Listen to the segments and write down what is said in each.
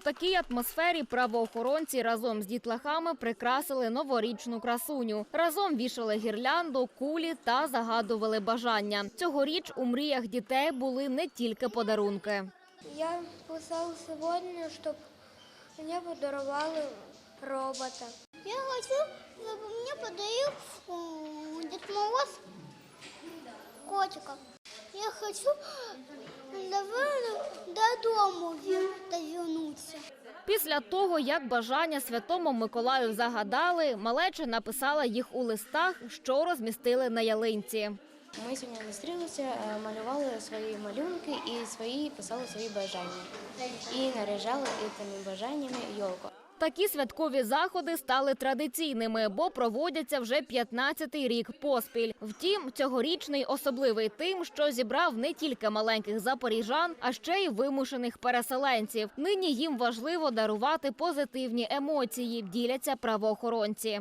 такій атмосфері правоохоронці разом з дітлахами прикрасили новорічну красуню. Разом вішали гірлянду, кулі та загадували бажання. Цьогоріч у мріях дітей були не тільки подарунки. Я писав сьогодні, щоб мені подарували робота. Я хочу, чтобы мне подарил м, Дед Мороз котика. Я хочу, додому вер- вернуться. Після того, як бажання святому Миколаю загадали, малеча написала їх у листах, що розмістили на ялинці. Ми сьогодні зустрілися, е, малювали свої малюнки і свої писали свої бажання. І наряжали цими бажаннями йолку. Такі святкові заходи стали традиційними, бо проводяться вже 15-й рік поспіль. Втім, цьогорічний особливий тим, що зібрав не тільки маленьких запоріжан, а ще й вимушених переселенців. Нині їм важливо дарувати позитивні емоції, діляться правоохоронці.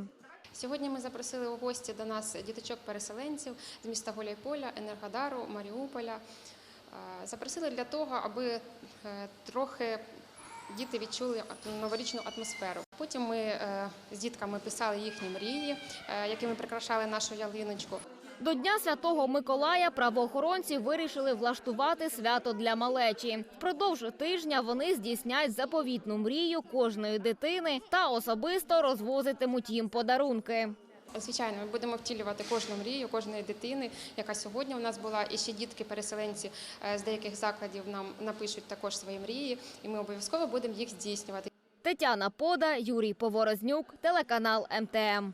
Сьогодні ми запросили у гості до нас діточок-переселенців з міста Гуляйполя, Енергодару, Маріуполя. Е, Запросили для того, аби е, трохи діти відчули новорічну атмосферу. Потім ми е, з дітками писали їхні мрії, е, якими прикрашали нашу ялиночку. До Дня Святого Миколая правоохоронці вирішили влаштувати свято для малечі. Впродовж тижня вони здійснять заповітну мрію кожної дитини та особисто розвозитимуть їм подарунки. Звичайно, ми будемо втілювати кожну мрію кожної дитини, яка сьогодні у нас була. І ще дітки-переселенці е, з деяких закладів нам напишуть також свої мрії, і ми обов'язково будемо їх здійснювати. Тетяна Пода, Юрій Поворознюк, телеканал МТМ.